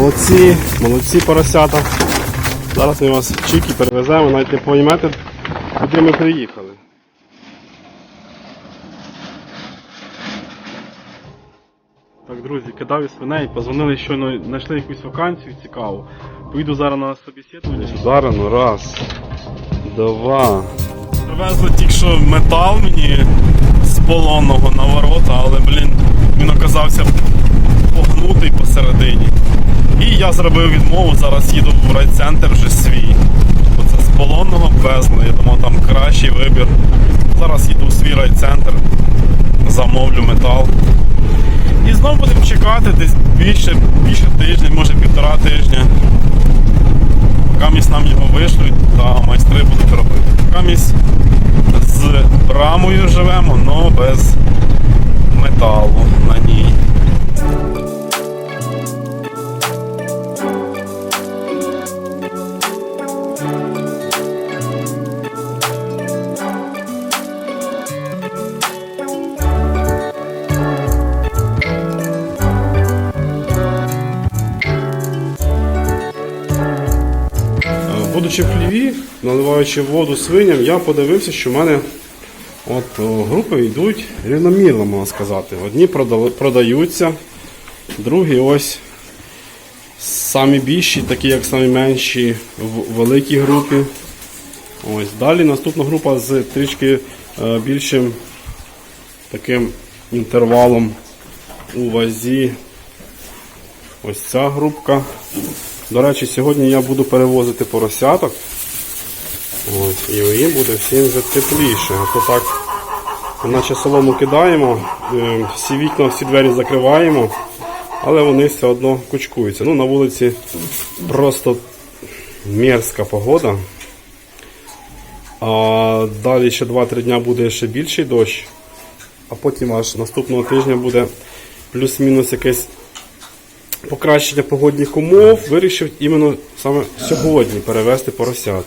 молодці, молодці поросята. Зараз ми вас чіки перевеземо, навіть не поймете, куди ми приїхали. Так, друзі, кидав із свиней, позвонили щойно, знайшли якусь вакансію цікаву. Поїду зараз на собеседування. Зараз, ну раз, два. Привезли тільки що метал мені з полонного на ворота, але, блін, він оказався погнутий посередині. І я зробив відмову, зараз їду в райцентр вже свій. Оце з полонного везли, я думав там кращий вибір. Зараз їду в свій райцентр, замовлю метал. І знову будемо чекати десь більше, більше тижня, може півтора тижня. Камість нам його вишлють та майстри будуть робити. Камість з рамою живемо, але без металу на ній. Будучи в хліві, наливаючи воду свиням, я подивився, що в мене от, о, групи йдуть рівномірно, можна сказати. Одні продаються, другі ось самі більші, такі як самі менші в великій групі. Ось. Далі наступна група з трішки е, більшим таким інтервалом у вазі. Ось ця групка. До речі, сьогодні я буду перевозити поросяток. Ось, і їм буде всім вже тепліше. А то так, наче солому кидаємо, е, всі вікна, всі двері закриваємо, але вони все одно кучкуються. Ну, на вулиці просто мерзка погода. А далі ще 2-3 дня буде ще більший дощ, а потім аж наступного тижня буде плюс-мінус якесь покращення погодних умов вирішив іменно саме сьогодні перевезти поросят.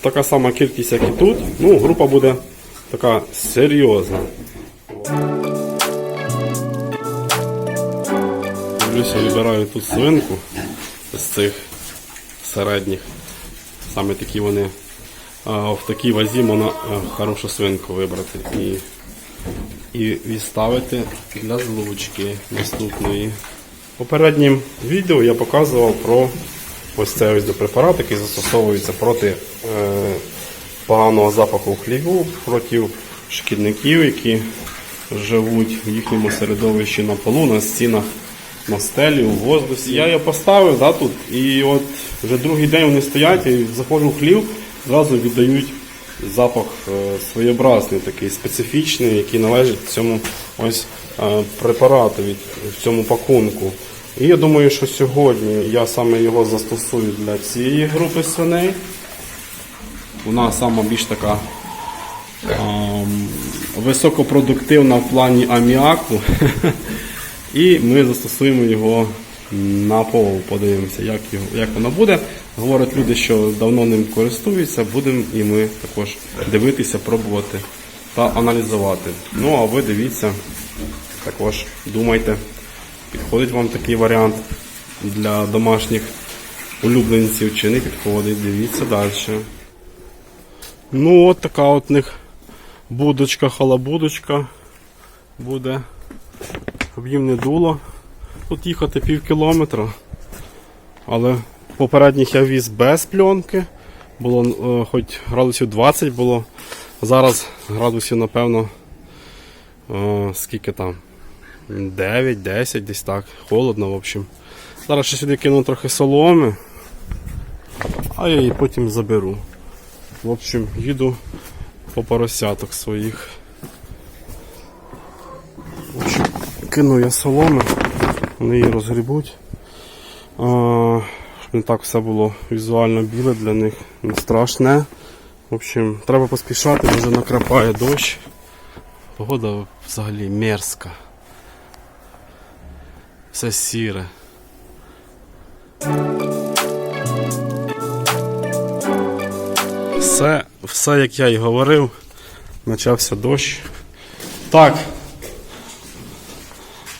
Така сама кількість, як і тут. Ну, група буде така серйозна. Дивлюся, вибираю тут свинку з цих середніх. Саме такі вони. А в такій вазі можна хорошу свинку вибрати і, і відставити для злучки наступної. Попереднім відео я показував про ось цей ось препарат, який застосовується проти е, поганого запаху хліву, проти шкідників, які живуть в їхньому середовищі на полу, на стінах, на стелі, у воздусі. Я його поставив да, тут, і от вже другий день вони стоять, і заходжу в хлів, зразу віддають запах е, своєобразний, такий специфічний, який належить цьому ось е, препарату від в цьому пакунку. І я думаю, що сьогодні я саме його застосую для цієї групи свиней. Вона сама більш така ем, високопродуктивна в плані аміаку. І ми застосуємо його на полу, подивимося, як, його, як воно буде. Говорять люди, що давно ним користуються, будемо і ми також дивитися, пробувати та аналізувати. Ну а ви дивіться, також думайте, підходить вам такий варіант для домашніх улюбленців чи не підходить, дивіться далі. Ну от така от них будочка, халабудочка буде, щоб їм не дуло. Тут їхати пів кілометра. Але попередніх я віз без пленки. Було е, хоч градусів 20 було. Зараз градусів, напевно, е, скільки там? 9-10 десь так. Холодно, в общем. Зараз ще сюди кину трохи соломи, а я її потім заберу. В общем, їду по поросяток своїх. В общем, кину я соломи, вони її розгрібуть. Не так все було візуально біле для них, не страшне. В общем, треба поспішати, вже накрапає дощ. Погода взагалі мерзка. Все сіре. Все, все, як я і говорив, почався дощ. Так.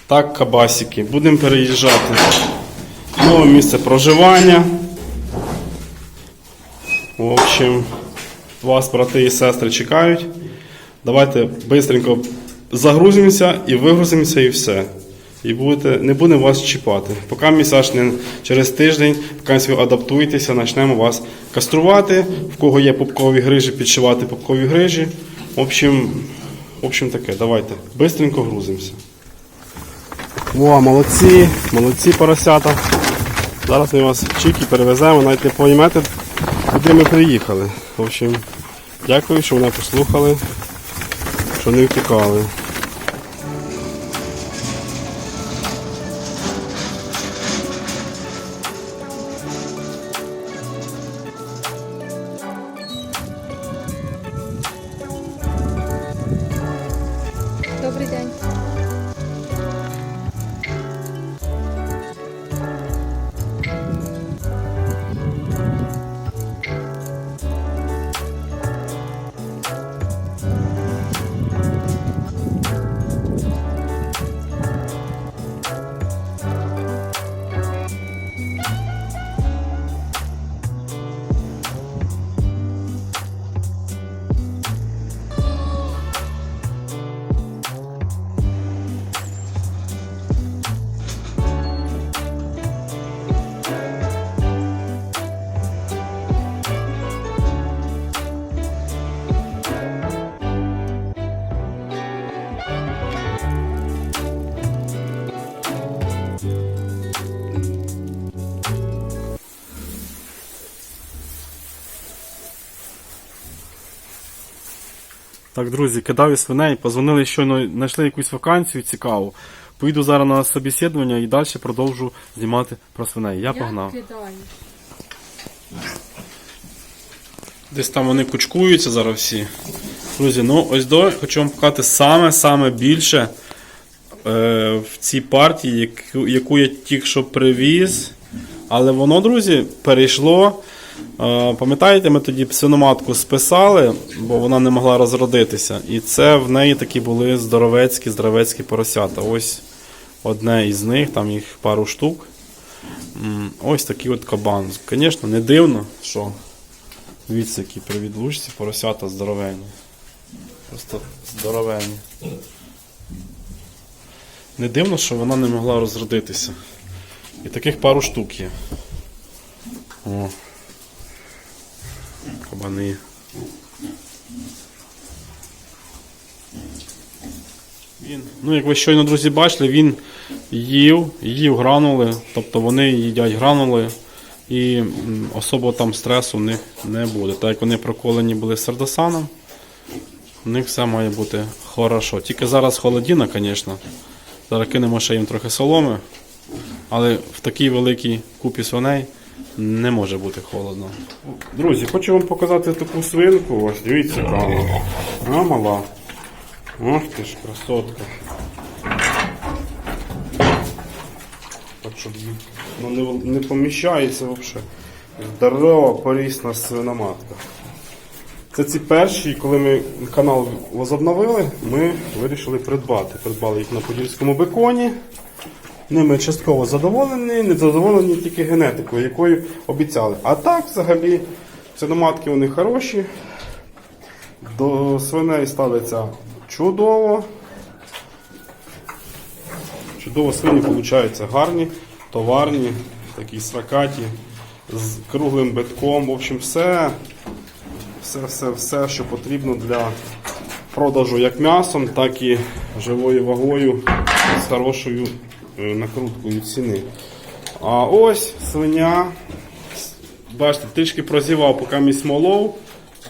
Так, кабасики, будемо переїжджати. Нове місце проживання. В общем, вас брати і сестри чекають. Давайте швидко загрузимося і вигрузимося і все. І будете, не будемо вас чіпати. Поки місяць не через тиждень, поки ви адаптуєтеся, почнемо вас каструвати. В кого є пупкові грижі, підшивати пупкові грижі. В общем, в общем таке, давайте. Бистренько грузимося. О, молодці, молодці поросята. Зараз ми вас чеки перевеземо, навіть не поймете, куди ми приїхали. В общем, дякую, що мене послухали, що не втікали. Так, друзі, кидав і свиней, позвонили щойно, знайшли якусь вакансію цікаву. Поїду зараз на собеседування і далі продовжу знімати про свиней. Я погнав. кидаю. Десь там вони кучкуються зараз всі. Друзі, ну ось до хочу вам показати саме-саме більше е, в цій партії, яку, яку я тільки що привіз. Але воно, друзі, перейшло. Е, пам'ятаєте, ми тоді свиноматку списали, бо вона не могла розродитися. І це в неї такі були здоровецькі, здоровецькі поросята. Ось одне із них, там їх пару штук. Ось такий от кабан. Звісно, не дивно, що Дивіться, які при відлучці поросята здоровенні. Просто здоровенні. Не дивно, що вона не могла розродитися. І таких пару штук є. О. Кабани. Він, ну, як ви щойно, друзі, бачили, він їв, їв гранули, тобто вони їдять гранули і особо там стресу в них не буде. Так як вони проколені були сердосаном, у них все має бути хорошо. Тільки зараз холодіна, звісно. Зараз кинемо ще їм трохи соломи, але в такій великій купі свиней не може бути холодно. Друзі, хочу вам показати таку свинку. Ось дивіться, яка вона. Мала. Ох ти ж, красотка. Так що ну, не, не поміщається взагалі. Здорова порісна свиноматка. Це ці перші, коли ми канал возобновили, ми вирішили придбати. Придбали їх на подільському беконі. Ними частково задоволені, не задоволені тільки генетикою, якою обіцяли. А так, взагалі, свиноматки вони хороші. До свиней ставляться чудово. Чудово свині получаються гарні, товарні, такі сракаті, з круглим битком. В общем, все, все, все, все, що потрібно для продажу як м'ясом, так і живою вагою з хорошою накруткою ціни. А ось свиня. Бачите, трішки прозівав, поки мій смолов.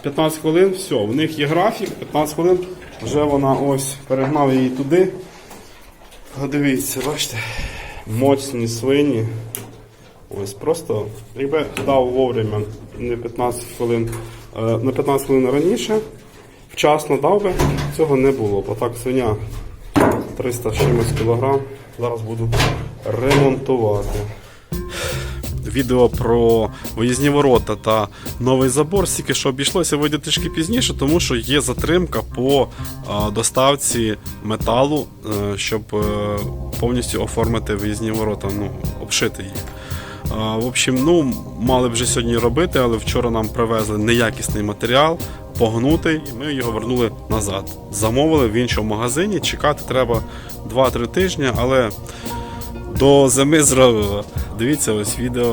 15 хвилин, все, в них є графік, 15 хвилин, вже вона ось перегнав її туди. Дивіться, бачите, моцні свині. Ось просто якби дав вовремя не 15 хвилин, е, на 15 хвилин раніше, вчасно дав би, цього не було. Бо так свиня 300 з чимось кілограм. Зараз буду ремонтувати. Відео про виїзні ворота та новий забор стільки що обійшлося вийде трішки пізніше, тому що є затримка по е, доставці металу, е, щоб е, повністю оформити виїзні ворота, ну, обшити їх. В общем, ну, мали б вже сьогодні робити, але вчора нам привезли неякісний матеріал, погнутий, і ми його вернули назад. Замовили в іншому магазині. Чекати треба 2-3 тижні, але до зими зробили. Дивіться ось відео